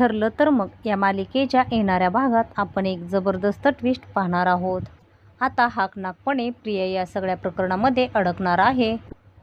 ठरलं तर मग या मालिकेच्या येणाऱ्या भागात आपण एक जबरदस्त ट्विस्ट पाहणार आहोत. आता हाकनाकपणे प्रिया या सगळ्या प्रकरणामध्ये अडकणार आहे.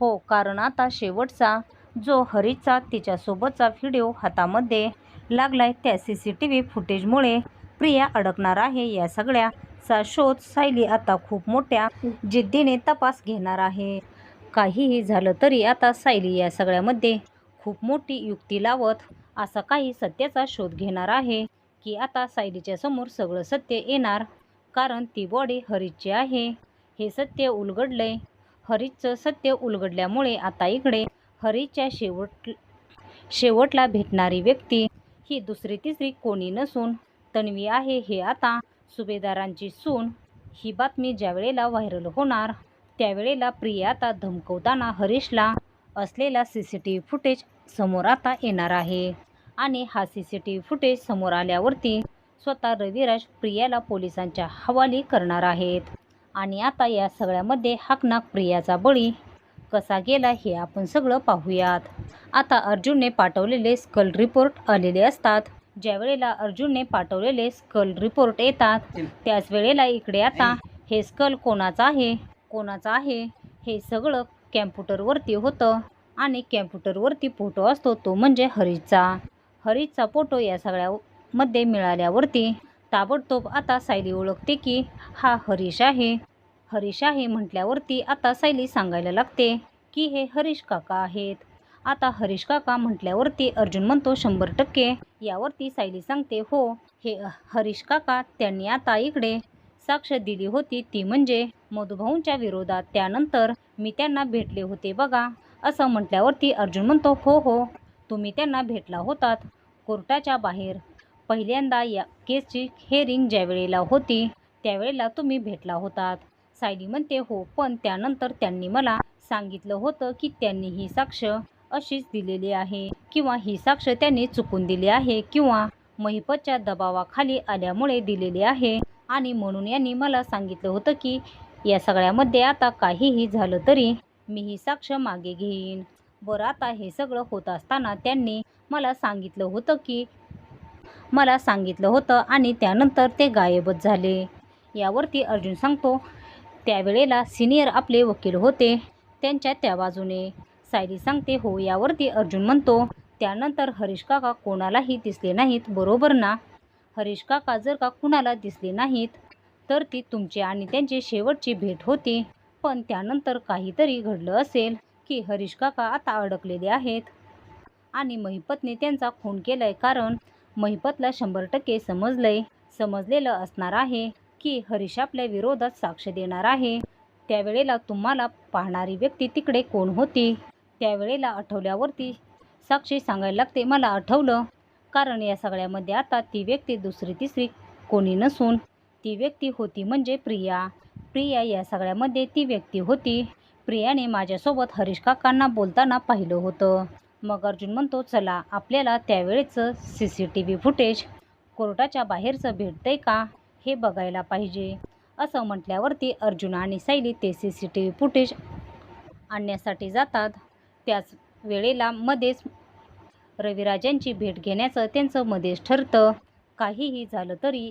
हो कारण आता शेवटचा जो हरीचा तिच्यासोबतचा व्हिडिओ हातामध्ये लागलाय त्या सी सी टी व्ही फुटेजमुळे प्रिया अडकणार आहे या सगळ्याचा शोध सायली आता खूप मोठ्या जिद्दीने तपास घेणार आहे. काहीही झालं तरी आता सायली या सगळ्यामध्ये खूप मोठी युक्ती लावत असा काही सत्याचा शोध घेणार आहे की आता सायलीच्या समोर सगळं सत्य येणार. कारण ती बॉडी हरीची आहे. हे सत्य उलगडले हरीचं सत्य उलगडल्यामुळे आता इकडे हरीच्या शेवट शेवटला भेटणारी व्यक्ती ही दुसरी तिसरी कोणी नसून तन्वी आहे हे आता सुभेदारांची सून. ही बातमी ज्या वेळेला व्हायरल होणार त्यावेळेला प्रिया आता धमकवताना हरीशला असलेला C C T V footage समोर आता येणार आहे. आणि हा C C T V footage समोर आल्यावरती स्वतः रविराज प्रियाला पोलिसांच्या हवाली करणार आहेत. आणि आता या सगळ्यामध्ये हाकनाक प्रियाचा बळी कसा गेला हे आपण सगळं पाहूयात. आता अर्जुनने पाठवलेले स्कल रिपोर्ट आलेले असतात. ज्या वेळेला अर्जुनने पाठवलेले स्कल रिपोर्ट येतात त्याच वेळेला इकडे आता हे स्कल कोणाचा आहे कोणाचा आहे हे सगळं कॅम्प्युटरवरती होतं आणि कॅम्प्युटरवरती फोटो असतो तो म्हणजे हरीचा हरीचा फोटो हो या सगळ्यामध्ये मिळाल्यावरती. ताबडतोब आता सायली ओळखते की हा हरीश आहे. हरीश आहे म्हटल्यावरती आता सायली सांगायला लागते की हे हरीश काका आहेत. आता हरीश काका म्हटल्यावरती अर्जुन म्हणतो शंभर टक्के. यावरती सायली सांगते हो हे हरीश काका त्यांनी आता इकडे साक्ष दिली होती. ती म्हणजे मधुभाऊंच्या विरोधात. त्यानंतर मी त्यांना भेटले होते बघा. असं म्हटल्यावरती अर्जुन म्हणतो हो हो तुम्ही त्यांना भेटला होतात. कोर्टाच्या बाहेर. पहिल्यांदा या केसची हेअरिंग ज्यावेळेला होती त्यावेळेला तुम्ही भेटला होतात. सायली म्हणते हो पण त्यानंतर त्यांनी मला सांगितलं होतं की त्यांनी ही साक्ष अशीच दिलेली आहे किंवा ही साक्ष त्यांनी चुकून दिली आहे किंवा महिपतच्या दबावाखाली आल्यामुळे दिलेली आहे आणि म्हणून यांनी मला सांगितलं होतं की या सगळ्यामध्ये आता काहीही झालं तरी मी ही साक्ष मागे घेईन. बरं आता हे सगळं होत असताना त्यांनी मला सांगितलं होतं की मला सांगितलं होतं आणि त्यानंतर ते गायबच झाले. यावरती अर्जुन सांगतो त्यावेळेला सिनियर आपले वकील होते त्यांच्या त्या बाजूने. सायली सांगते हो यावरती अर्जुन म्हणतो त्यानंतर हरीश काका कोणालाही दिसले नाहीत बरोबर ना? हरीश काका जर का कुणाला दिसले नाहीत तर ती तुमची आणि त्यांची शेवटची भेट होती. पण त्यानंतर काहीतरी घडलं असेल की हरीश काका आता अडकलेले आहेत. आणि महिपतने त्यांचा खून केलाय. कारण महिपतला शंभर टक्के समजलंय. समजलेलं असणार आहे की हरीश आपल्या विरोधात साक्ष देणार आहे. त्यावेळेला तुम्हाला पाहणारी व्यक्ती तिकडे कोण होती? त्यावेळेला आठवल्यावरती साक्षी सांगायला लागते मला आठवलं. कारण या सगळ्यामध्ये आता ती व्यक्ती दुसरी तिसरी कोणी नसून ती व्यक्ती होती म्हणजे प्रिया. प्रिया या सगळ्यामध्ये ती व्यक्ती होती. प्रियाने माझ्यासोबत हरीश काकांना बोलताना पाहिलं होतं. मग अर्जुन म्हणतो चला आपल्याला त्यावेळेचं C C T V footage कोर्टाच्या बाहेरचं भेटतंय का? हे बघायला पाहिजे. असं म्हटल्यावरती अर्जुन आणि सायली ते C C T V footage आणण्यासाठी जातात. त्याच वेळेला मध्येच रविराजांची भेट घेण्याचं त्यांचं मध्येच ठरतं. काहीही झालं तरी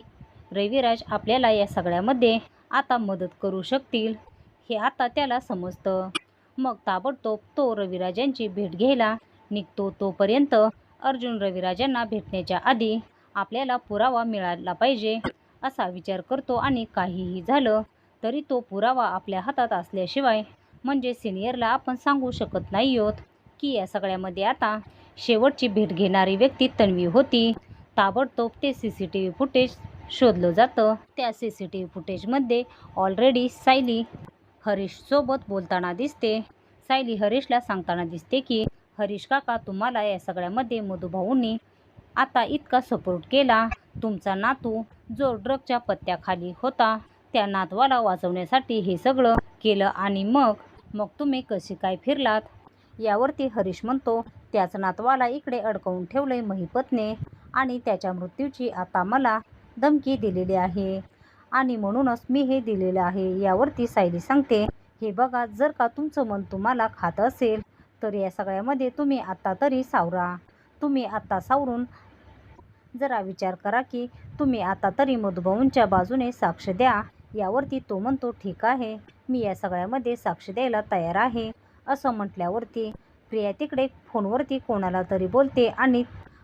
रविराज आपल्याला या सगळ्यामध्ये आता मदत करू शकतील हे आता त्याला समजतं. मग ताबडतोब तो रविराजांची भेट घ्यायला निघतो तोपर्यंत अर्जुन रविराजांना भेटण्याच्या आधी आपल्याला पुरावा मिळाला पाहिजे असा विचार करतो आणि काहीही झालं तरी तो पुरावा आपल्या हातात असल्याशिवाय म्हणजे सिनियरला आपण सांगू शकत नाही आहोत की या सगळ्यामध्ये आता शेवटची भेट घेणारी व्यक्ती तन्वी होती. ताबडतोब ते C C T V footage शोधलं जातं. त्या सी सी टी व्ही फुटेजमध्ये ऑलरेडी सायली हरीशसोबत बोलताना दिसते. सायली हरीशला सांगताना दिसते की हरीश काका तुम्हाला या सगळ्यामध्ये मधुभाऊंनी आता इतका सपोर्ट केला. तुमचा नातू जो ड्रगच्या पत्त्याखाली होता त्या नातवाला वाचवण्यासाठी हे सगळं केलं आणि मग मग तुम्ही कसे काय फिरलात? यावरती हरीश म्हणतो त्याच नातवाला इकडे अडकवून ठेवले महिपतने आणि त्याच्या मृत्यूची आता मला धमकी दिलेली आहे. आणि म्हणूनच मी हे दिलेलं आहे. यावरती सायली सांगते हे बघा जर का तुमचं मन तुम्हाला खात असेल तर या सगळ्यामध्ये तुम्ही आत्ता तरी सावरा. तुम्ही आत्ता सावरून. जरा विचार करा की तुम्ही आता तरी मधुभाऊंच्या बाजूने साक्ष द्या. यावरती तो म्हणतो ठीक आहे. मी या सगळ्यामध्ये साक्ष द्यायला तयार आहे. असं म्हटल्यावरती प्रिया तिकडे फोनवरती कोणाला तरी बोलते आणि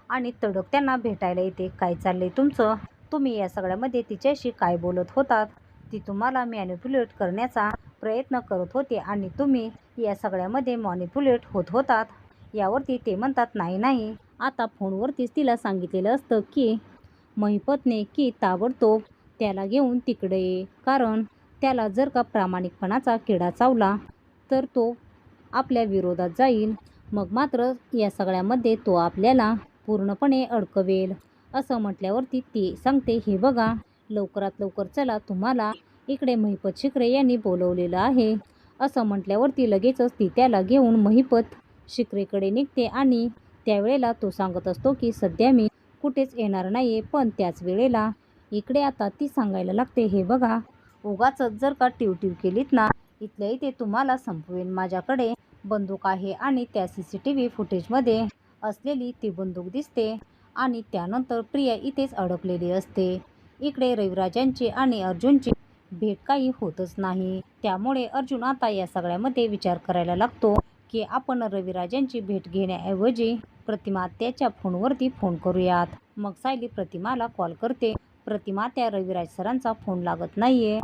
आणि तडक त्यांना भेटायला येते. काय चाललंय तुमचं? तुम्ही या सगळ्यामध्ये तिच्याशी काय बोलत होतात? ती तुम्हाला मॅन्युप्युलेट करण्याचा प्रयत्न करत होते आणि तुम्ही या सगळ्यामध्ये मॉनिप्युलेट होत होतात. यावरती ते म्हणतात नाही नाही. आता फोनवरतीच तिला सांगितलेलं असतं की महिपतने की ताबडतोब त्याला घेऊन तिकडे ये. कारण त्याला जर का प्रामाणिकपणाचा किडा चावला तर तो आपल्या विरोधात जाईल. मग मात्र या सगळ्यामध्ये तो आपल्याला पूर्णपणे अडकवेल. असं म्हटल्यावरती ती सांगते हे बघा लवकरात लवकर चला तुम्हाला इकडे महिपत शिकरे यांनी बोलवलेलं आहे. असं म्हटल्यावरती लगेचच ती त्याला घेऊन महिपत शिकरेकडे निघते आणि त्यावेळेला तो सांगत असतो की सध्या मी कुठेच येणार नाही आहे पण त्याच वेळेला इकडे आता ती सांगायला लागते हे बघा उगाचच जर का टिवटिव केलीत ना इथल्या इथे तुम्हाला संपवेन माझ्याकडे. बंदूक आहे आणि त्या सी सी टी व्ही फुटेजमध्ये असलेली ती बंदूक दिसते आणि त्यानंतर प्रिया इथेच अडकलेली असते. इकडे रविराजांची आणि अर्जुनची भेट काही होतच नाही. त्यामुळे अर्जुन आता या सगळ्यामध्ये विचार करायला लागतो की आपण रविराजांची भेट घेण्याऐवजी प्रतिमा त्याच्या फोनवरती फोन करूयात. मग सायली प्रतिमाला कॉल करते. प्रतिमा त्या रविराज सरांचा फोन लागत नाहीये.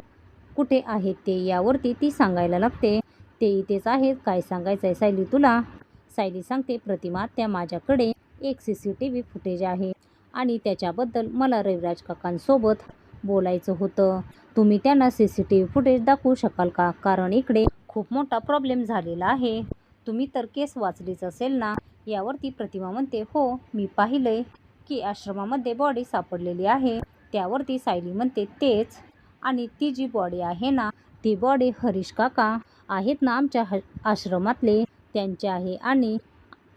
कुठे आहेत ते यावरती ती सांगायला लागते. ते इथेच आहेत. काय सांगायचं आहे सायली तुला? सायली सांगते प्रतिमा त्या माझ्याकडे एक C C T V footage आहे आणि त्याच्याबद्दल मला रविराज काकांसोबत बोलायचं होतं. तुम्ही त्यांना C C T V footage दाखवू शकाल का? कारण इकडे खूप मोठा प्रॉब्लेम झालेला आहे. तुम्ही तर केस वाचलीच असेल ना? यावरती प्रतिमा म्हणते हो मी पाहिले की आश्रमामध्ये बॉडी सापडलेली आहे. त्यावरती सायली म्हणते तेच. आणि ती जी बॉडी आहे ना ती बॉडी हरीश काका आहेत ना आमच्या ह आश्रमातले. त्यांचे आहे आणि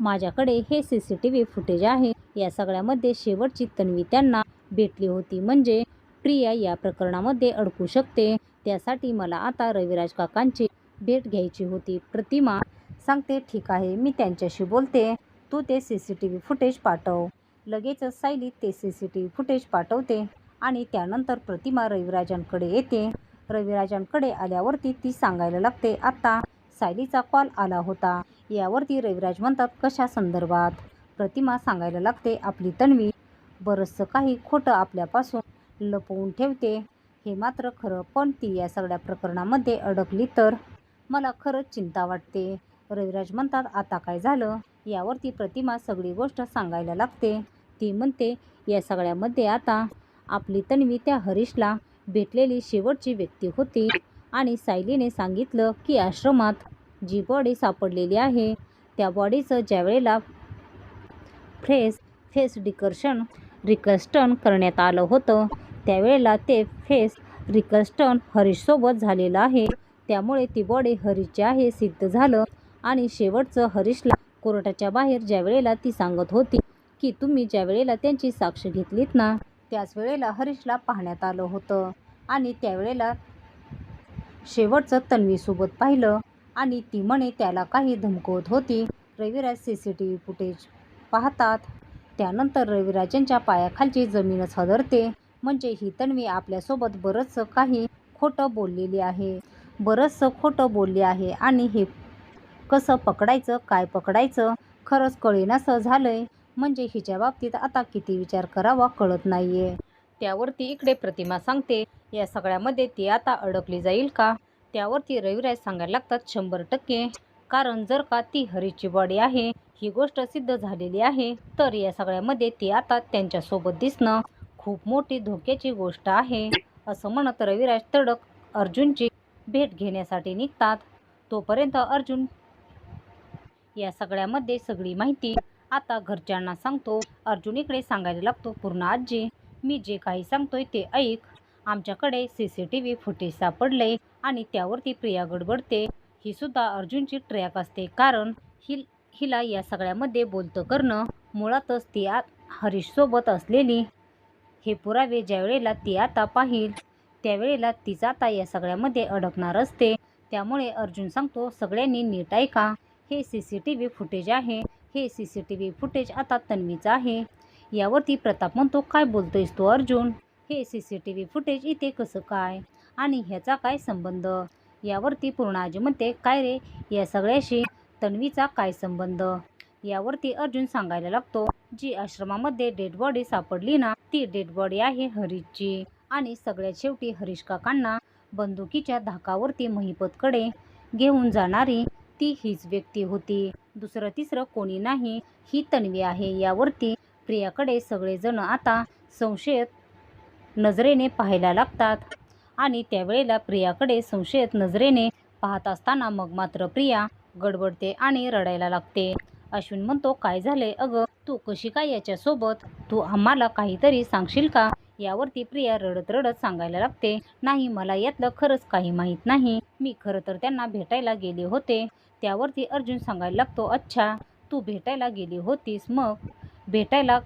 माझ्याकडे हे C C T V footage आहे. या सगळ्यामध्ये शेवटची तन्वी त्यांना भेटली होती. म्हणजे प्रिया या प्रकरणामध्ये अडकू शकते. त्यासाठी मला आता रविराज काकांची भेट घ्यायची होती. प्रतिमा सांगते ठीक आहे मी त्यांच्याशी बोलते. तू ते C C T V footage पाठव. लगेचच सायली ते C C T V footage पाठवते आणि त्यानंतर प्रतिमा रविराजांकडे येते. रविराजांकडे आल्यावरती ती सांगायला लागते आत्ता सायलीचा कॉल आला होता. यावरती रविराज म्हणतात कशा संदर्भात? प्रतिमा सांगायला लागते आपली तन्वी बरंचसं काही खोटं आपल्यापासून लपवून ठेवते. हे मात्र खरं पण ती या सगळ्या प्रकरणामध्ये अडकली तर? मला खरंच चिंता वाटते. रविराज म्हणतात आता काय झालं? यावरती प्रतिमा सगळी गोष्ट सांगायला लागते. ती म्हणते या सगळ्यामध्ये आता आपली तन्वी त्या हरीशला भेटलेली शेवटची व्यक्ती होती आणि सायलीने सांगितलं की आश्रमात जी बॉडी सापडलेली आहे त्या बॉडीचं ज्यावेळेला फ्रेस फेस डिकर्शन रिकस्टन करण्यात आलं होतं त्यावेळेला ते फेस रिकस्टन हरीशसोबत झालेलं आहे. त्यामुळे ती बॉडी हरीशची आहे सिद्ध झालं. आणि शेवटचं हरीशला कोर्टाच्या बाहेर ज्या वेळेला ती सांगत होती की तुम्ही ज्या वेळेला त्यांची साक्ष घेतलीत ना त्याच वेळेला हरीशला पाहण्यात आलं होतं. आणि त्यावेळेला शेवटचं तन्वीसोबत पाहिलं. आणि ती म्हणे त्याला काही धमकवत होती. Raviraj C C T V footage पाहतात. त्यानंतर रविराजांच्या पायाखालची जमीनच हदरते. म्हणजे ही तन्वी आपल्यासोबत बरंचसं काही खोटं बोललेली आहे. बरंचसं खोटं बोलली आहे. आणि हे कसं पकडायचं काय पकडायचं खरंच कळेनासं झालंय. म्हणजे हिच्या बाबतीत आता किती विचार करावा कळत नाहीये. त्यावरती इकडे प्रतिमा सांगते या सगळ्यामध्ये ती आता अडकली जाईल का? त्यावरती रविराज सांगायला लागतात शंभर टक्के. कारण जर का ती हरीची बॉडी आहे ही गोष्ट सिद्ध झालेली आहे तर या सगळ्यामध्ये ती आता त्यांच्यासोबत दिसणं खूप मोठी धोक्याची गोष्ट आहे असं म्हणत रविराज तडक अर्जुनची भेट घेण्यासाठी निघतात. तोपर्यंत अर्जुन या सगळ्यामध्ये सगळी माहिती आता घरच्यांना सांगतो. अर्जुन इकडे सांगायला लागतो पूर्ण आजी मी जे काही सांगतोय ते ऐक. आमच्याकडे C C T V footage सापडले आणि त्यावरती प्रिया गडबडते. ही सुद्धा अर्जुनची ट्रॅक असते कारण हि हिला या सगळ्यामध्ये बोलतं करणं मुळातच ती आ हरीशसोबत असलेली हे पुरावे ज्यावेळेला ती आता पाहिल त्यावेळेला तीच आता या सगळ्यामध्ये अडकणार असते. त्यामुळे अर्जुन सांगतो सगळ्यांनी नीट ऐका. हे C C T V footage आहे. हे C C T V footage आता तन्वीचं आहे. यावरती प्रताप म्हणतो काय बोलतोयस तू अर्जुन? हे C C T V footage इथे कसं काय? आणि ह्याचा काय संबंध? यावरती पूर्णाजी म्हणते काय रे? या सगळ्याशी तन्वीचा काय संबंध? यावरती अर्जुन सांगायला लागतो जी आश्रमामध्ये डेड बॉडी सापडली ना ती डेड बॉडी आहे हरीशची. आणि सगळ्यात शेवटी हरीश काकांना बंदुकीच्या धाकावरती महिपतकडे घेऊन जाणारी ती हीच व्यक्ती होती. दुसरं तिसरं कोणी नाही ही तन्वी आहे. यावरती प्रियाकडे सगळेजण आता संशयत नजरेने पाहायला लागतात. आणि त्यावेळेला प्रियाकडे संशयत नजरेने पाहत असताना मग मात्र प्रिया गडबडते आणि रडायला लागते. अश्विन म्हणतो काय झाले अगं? तू कशी काय याच्यासोबत? तू आम्हाला काहीतरी सांगशील का? यावरती प्रिया रडत रडत सांगायला लागते नाही मला यातलं खरंच काही माहीत नाही. मी खरं तर त्यांना भेटायला गेले होते. त्यावरती अर्जुन सांगायला लागतो अच्छा तू भेटायला गेली होतीस मग? भेटायला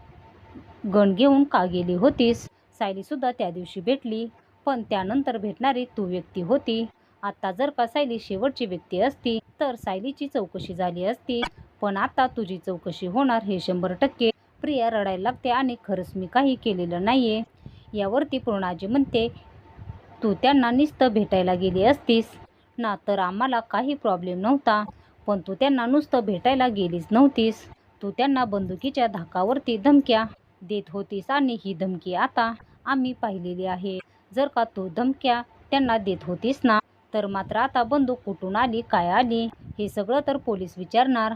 गण घेऊन का गेली होतीस? सायलीसुद्धा त्या दिवशी भेटली पण त्यानंतर भेटणारी तू व्यक्ती होती. आता जर का सायली शेवटची व्यक्ती असती तर सायलीची चौकशी झाली असती. पण आता तुझी चौकशी होणार हे शंभर टक्के. प्रिया रडायला लागते आणि खरंच मी काही केलेलं नाही आहे यावरती पूर्णाजी म्हणते तू त्यांना नुसतं भेटायला गेली असतीस. ना तर आम्हाला काही प्रॉब्लेम नव्हता पण तू त्यांना नुसतं भेटायला गेलीच नव्हतीस. तू त्यांना बंदुकीच्या धाकावरती धमक्या देत होतीस आणि ही धमकी आता आम्ही पाहिलेली आहे. जर का तू धमक्या त्यांना देत होतीस ना तर मात्र आता बंदूक कुठून आली काय आली हे सगळं तर पोलीस विचारणार.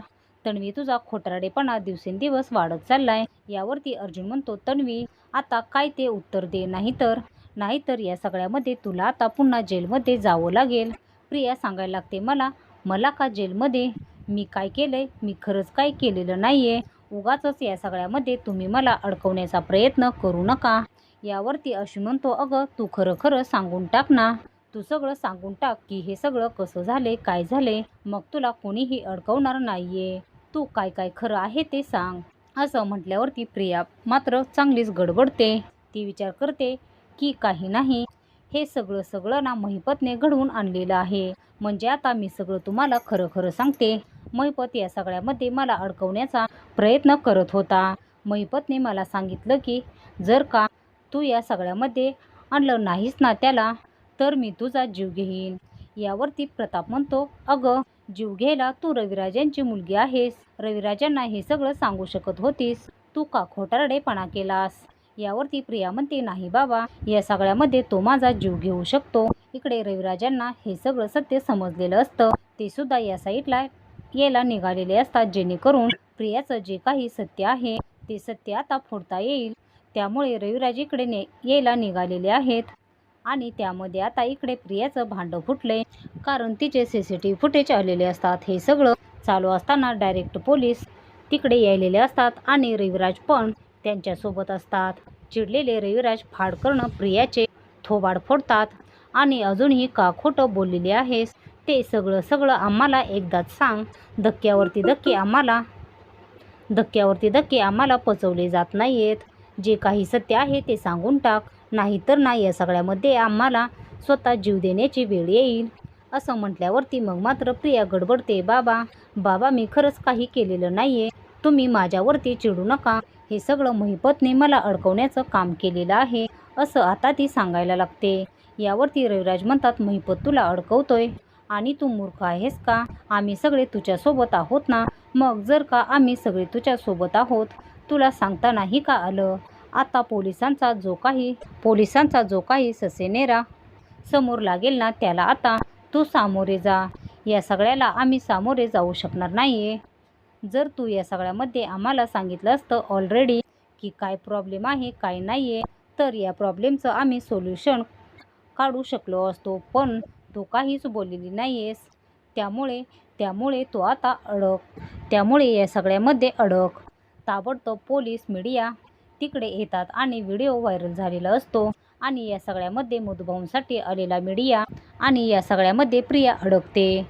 तन्वी तुझा खोटराडेपणा दिवसेंदिवस वाढत चाललाय. यावरती अर्जुन म्हणतो तन्वी आता काय ते उत्तर दे? नाहीतर नाहीतर या सगळ्यामध्ये तुला आता पुन्हा जेलमध्ये जावं लागेल. प्रिया सांगायला लागते मला मला का जेलमध्ये? मी काय केलंय? मी खरंच काय केलेलं नाहीये? उगाचच या सगळ्यामध्ये तुम्ही मला अडकवण्याचा प्रयत्न करू नका. यावरती अशी म्हणतो अगं तू खरं खरं सांगून टाक ना. तू सगळं सांगून टाक की हे सगळं कसं झाले काय झाले मग तुला कोणीही अडकवणार नाहीये. तू काय काय खरं आहे ते सांग. असं म्हटल्यावरती प्रिया मात्र चांगलीच गडबडते. ती विचार करते की काही नाही. हे सगळं सगळं ना महिपतने घडवून आणलेलं आहे. म्हणजे आता मी सगळं तुम्हाला खरं खरं सांगते. महिपत या सगळ्यामध्ये मला अडकवण्याचा प्रयत्न करत होता. महिपतने मला सांगितलं की जर का तू या सगळ्यामध्ये आणलं नाहीस ना त्याला तर मी तुझा जीव घेईन. यावरती प्रताप म्हणतो अगं जीव घ्यायला तू रविराजांची मुलगी आहेस. रविराजांना हे सगळं सांगू शकत होतीस. तू का खोटारडेपणा केलास? यावरती प्रिया म्हणते नाही बाबा या सगळ्यामध्ये तो माझा जीव घेऊ शकतो. इकडे रविराजांना हे सगळं सत्य समजलेलं असतं. ते सुद्धा या साईडला यायला निघालेले असतात जेणेकरून प्रियाचं जे काही सत्य आहे ते सत्य आता फोडता येईल. त्यामुळे रविराज इकडे ने यायला निघालेले आहेत. आणि त्यामध्ये आता इकडे प्रियाचं भांडं फुटले कारण तिचे सी सी टी फुटेज आलेले असतात. हे सगळं चालू असताना डायरेक्ट पोलीस तिकडे यायलेले असतात आणि रविराज पण त्यांच्यासोबत असतात. चिडलेले रविराज फाड करणं प्रियाचे थोबाड फोडतात आणि अजूनही का खोटं बोललेले आहेस? ते सगळं सगळं आम्हाला एकदाच सांग. धक्क्यावरती धक्के आम्हाला धक्क्यावरती धक्के आम्हाला पचवले जात नाही आहेत जे काही सत्य आहे ते सांगून टाक. नाही तर नाही या सगळ्यामध्ये आम्हाला स्वतः जीव देण्याची वेळ येईल. असं म्हटल्यावरती मग मात्र प्रिया गडबडते बाबा बाबा मी खरंच काही केलेलं नाही आहे तुम्ही माझ्यावरती चिडू नका. हे सगळं महिपतने मला अडकवण्याचं काम केलेलं आहे असं आता ती सांगायला लागते. यावरती रविराज म्हणतात महिपत तुला अडकवतोय. आणि तू मूर्ख आहेस का? आम्ही सगळे तुझ्यासोबत आहोत ना? मग जर का आम्ही सगळे तुझ्यासोबत आहोत तुला सांगता नाही का आलं? आता पोलिसांचा जो काही पोलिसांचा जो काही ससेनेरा समोर लागेल ना त्याला आता तू सामोरे जा. या सगळ्याला आम्ही सामोरे जाऊ शकणार नाही आहे जर तू या सगळ्यामध्ये आम्हाला सांगितलं असतं ऑलरेडी की काय प्रॉब्लेम आहे काय नाही आहे तर या प्रॉब्लेमचं आम्ही सोल्युशन काढू शकलो असतो पण तू काहीच बोललेली नाही आहेस त्यामुळे त्यामुळे तो आता अडक. त्यामुळे या सगळ्यामध्ये अडक. ताबडतोब पोलीस मीडिया तिकडे येतात आणि व्हिडिओ व्हायरल झालेला असतो. आणि या सगळ्यामध्ये मधुभाऊंसाठी आलेला मीडिया आणि या सगळ्यामध्ये प्रिया अडकते.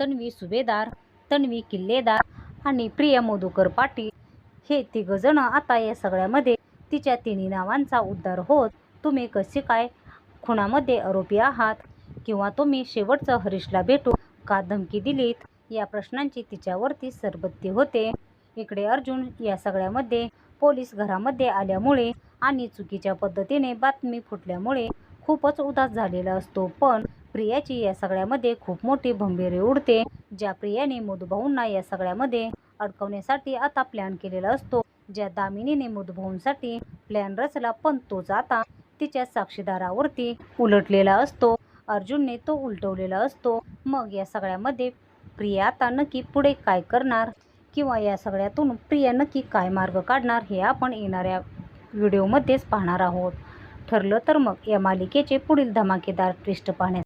तन्वी सुभेदार तन्वी किल्लेदार आणि प्रिया मधुकर पाटील हे तिघजणं आता या सगळ्यामध्ये तिच्या तिन्ही नावांचा उद्धार होत तुम्ही कसे काय खुणामध्ये आरोपी आहात किंवा तुम्ही शेवटचं हरीशला भेटू का धमकी दिलीत या प्रश्नांची तिच्यावरती सरबत्ती होते. इकडे अर्जुन या सगळ्यामध्ये पोलीस घरामध्ये आल्यामुळे आणि चुकीच्या पद्धतीने बातमी फुटल्यामुळे खूपच उदास झालेला असतो. पण प्रियाची या सगळ्यामध्ये खूप मोठी भंबेरी उडते ज्या प्रियाने मधुभाऊंना या सगळ्यामध्ये अडकवण्यासाठी आता प्लॅन केलेला असतो ज्या दामिनीने मधुभाऊंसाठी प्लॅन रचला पण तोच आता तिच्या साक्षीदारावरती उलटलेला असतो. अर्जुनने तो उलटवलेला असतो. मग या सगळ्यामध्ये प्रिया आता नक्की पुढे काय करणार? किंवा या सगळ्यातून प्रिया नक्की काय मार्ग काढणार हे आपण येणाऱ्या व्हिडिओमध्येच पाहणार आहोत. ठरलं तर मग या मालिकेचे पुढील धमाकेदार ट्विस्ट पाहण्यासाठी